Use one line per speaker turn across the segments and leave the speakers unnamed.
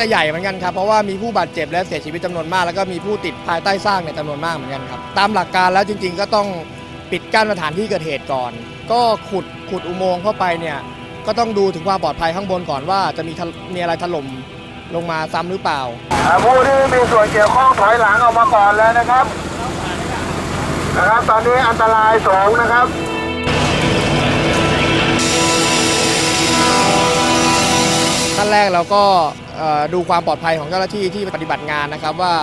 จะใหญ่เหมือนกันครับเพราะว่ามีผู้บาดเจ็บและเสียชีวิตจำนวนมาก แล้วก็มีผู้ติดภายใต้ซากในยจำนวนมากเหมือนกันครับตามหลักการแล้วจริง ๆ ก็ต้องปิดกั้นสถานที่เกิดเหตุก่อน ก็ขุดขุดอุโมงค์เข้าไปเนี่ยก็ต้องดูถึงความปลอดภัยข้างบนก่อนว่าจะมีทะมีอะไรถล่มลงมาซ้ำหรือเปล่า
อ่าผู้ที่มีส่วนเกี่ยวข้องถอยหลังออกมาก่อนแล้วนะครับ นะครับ ตอนนี้อันตรายสูงนะครับ
ขั้นแรกเราก็เอ่อ ดูความปลอดภัยของเจ้าหน้าที่ที่ปฏิบัติงานนะครับ ว่า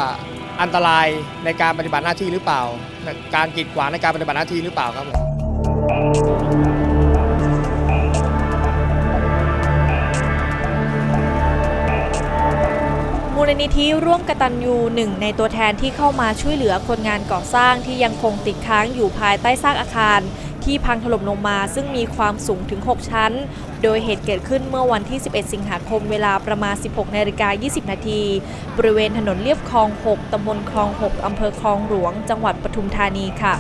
อันตรายในการปฏิบัติหน้าที่หรือเปล่า การกีดขวางในการปฏิบัติหน้าที่หรือเปล่าครับผม
ลนิธิร่วมกตัญญูหนึ่งในตัวแทนที่เข้ามาช่วยเหลือคนงานก่อสร้างที่ยังคงติดค้างอยู่ภายใต้ซากอาคาร ที่พังถล่มลงมาซึ่งมีความสูงถึง 6 ชั้น โดยเหตุเกิดขึ้นเมื่อวันที่ 11 สิงหาคมเวลาประมาณ 16นาฬิกา20 นาที บริเวณถนนเลียบคลอง 6ตำบลคลอง 6อำเภอคลองหลวง จังหวัดปทุมธานีค่ะ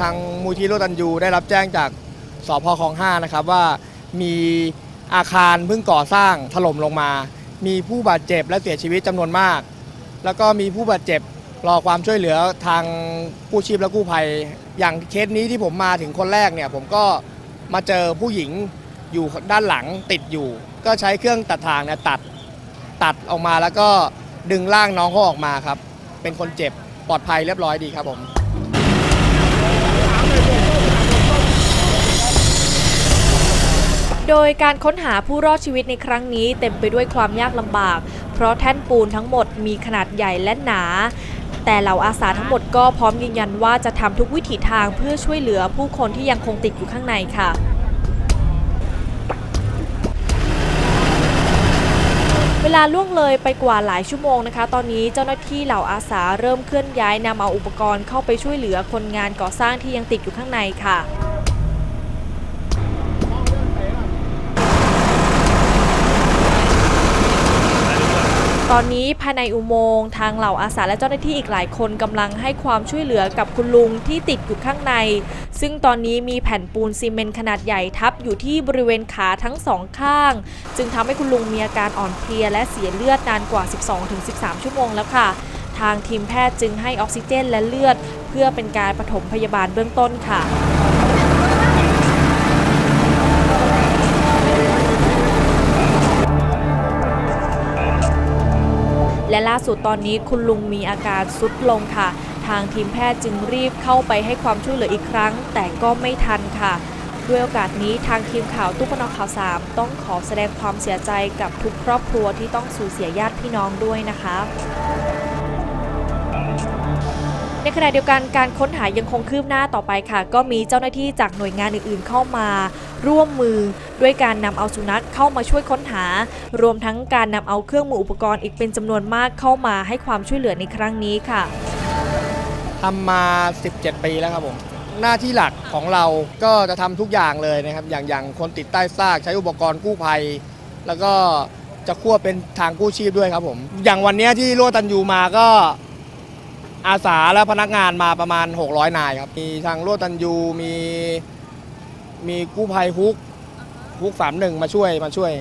ทางมูลที่โรตันยูได้รับแจ้งจากสพคลอง 5 นะครับว่ามี อาคารเพิ่งก่อสร้างถล่มลงมา มีผู้บาดเจ็บและเสียชีวิตจำนวนมาก แล้วก็มีผู้บาดเจ็บรอความช่วยเหลือทางกู้ชีพและกู้ภัย อย่างเคสนี้ที่ผมมาถึงคนแรกเนี่ยผมก็มาเจอผู้หญิงอยู่ด้านหลังติดอยู่ ก็ใช้เครื่องตัดทางเนี่ยตัดตัดออกมาแล้วก็ดึงร่างน้องเขาออกมาครับ เป็นคนเจ็บปลอดภัยเรียบร้อยดีครับผม
โดยการค้นหาผู้รอดชีวิตในครั้งนี้เต็มไปด้วยความยากลำบาก เพราะแท่นปูนทั้งหมดมีขนาดใหญ่และหนา แต่เหล่าอาสาทั้งหมดก็พร้อมยืนยันว่าจะทำทุกวิถีทางเพื่อช่วยเหลือผู้คนที่ยังคงติดอยู่ข้างในค่ะเวลาล่วงเลยไปกว่าหลายชั่วโมงนะคะ ตอนนี้เจ้าหน้าที่เหล่าอาสาเริ่มเคลื่อนย้ายนำเอาอุปกรณ์เข้าไปช่วยเหลือคนงานก่อสร้างที่ยังติดอยู่ข้างในค่ะ ตอนนี้ภายในอุโมงค์ทางเหล่าอาสาและเจ้าหน้าที่อีกหลายคนกำลังให้ความช่วยเหลือกับคุณลุงที่ติดอยู่ข้างใน ซึ่งตอนนี้มีแผ่นปูนซีเมนต์ขนาดใหญ่ทับอยู่ที่บริเวณขาทั้งสองข้าง จึงทำให้คุณลุงมีอาการอ่อนเพลียและเสียเลือดนานกว่า 12-13 ชั่วโมงแล้วค่ะ ทางทีมแพทย์จึงให้ออกซิเจนและเลือด เพื่อเป็นการปฐมพยาบาลเบื้องต้นค่ะ และล่าสุดตอนนี้คุณลุงมีอาการสุดลงค่ะ ทางทีมแพทย์จึงรีบเข้าไปให้ความช่วยเหลืออีกครั้ง แต่ก็ไม่ทันค่ะ ด้วยโอกาสนี้ทางทีมข่าวตุ๊กนอข่าว 3 ต้องขอแสดงความเสียใจกับทุกครอบครัวที่ต้องสูญเสียญาติพี่น้องด้วยนะคะ ในขณะเดียวกันการค้นหายังคงคืบหน้าต่อไปค่ะ ก็มีเจ้าหน้าที่จากหน่วยงานอื่นๆเข้ามา ร่วมมือด้วยการนำเอาสุนัขเข้ามาช่วยค้นหา รวมทั้งการนำเอาเครื่องมืออุปกรณ์อีกเป็นจำนวนมากเข้ามาให้ความช่วยเหลือในครั้งนี้ค่ะ
ทำมา 17 ปีแล้วครับผมหน้าที่หลักของเราก็จะทำทุกอย่างเลยนะครับ อย่างอย่างคนติดใต้ซากใช้อุปกรณ์กู้ภัย แล้วก็จะควเป็นทางกู้ชีพด้วยครับผม อย่างวันนี้ที่ร่วตันยูมาก็ อาสาและพนักงานมาประมาณ 600 นายครับ มีทางร่วตันยูมีมีกู้ภัยฮุกฮุกสามหนึ่งมาช่วยมาช่วย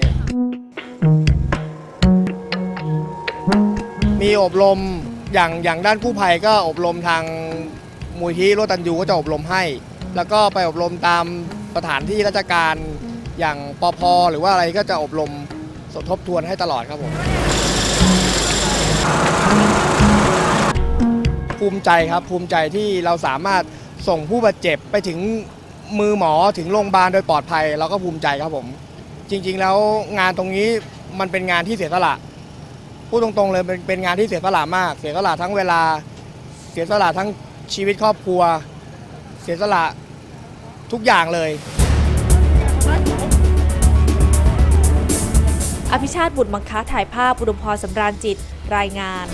มีอบรมอย่างอย่างด้านกู้ภัยก็อบรมทางมูลที่โรตันยูก็จะอบรมให้ แล้วก็ไปอบรมตามสถานที่ราชการอย่างปอพหรือว่าอะไรก็จะอบรมสมทบทวนให้ตลอดครับผม ภูมิใจครับภูมิใจที่เราสามารถส่งผู้บาดเจ็บไปถึงมือหมอถึงโรงพยาบาลโดยปลอดภัยเราก็ภูมิใจครับผม จริง ๆ แล้วงานตรงนี้มันเป็นงานที่เสียสละพูดตรงๆเลยเป็นเป็นงานที่เสียสละมาก เสียสละทั้งเวลา เสียสละทั้งชีวิตครอบครัว เสียสละทุกอย่างเลย
อภิชาติบุตรมังคะถ่ายภาพอุดมพรสำราญจิตรายงาน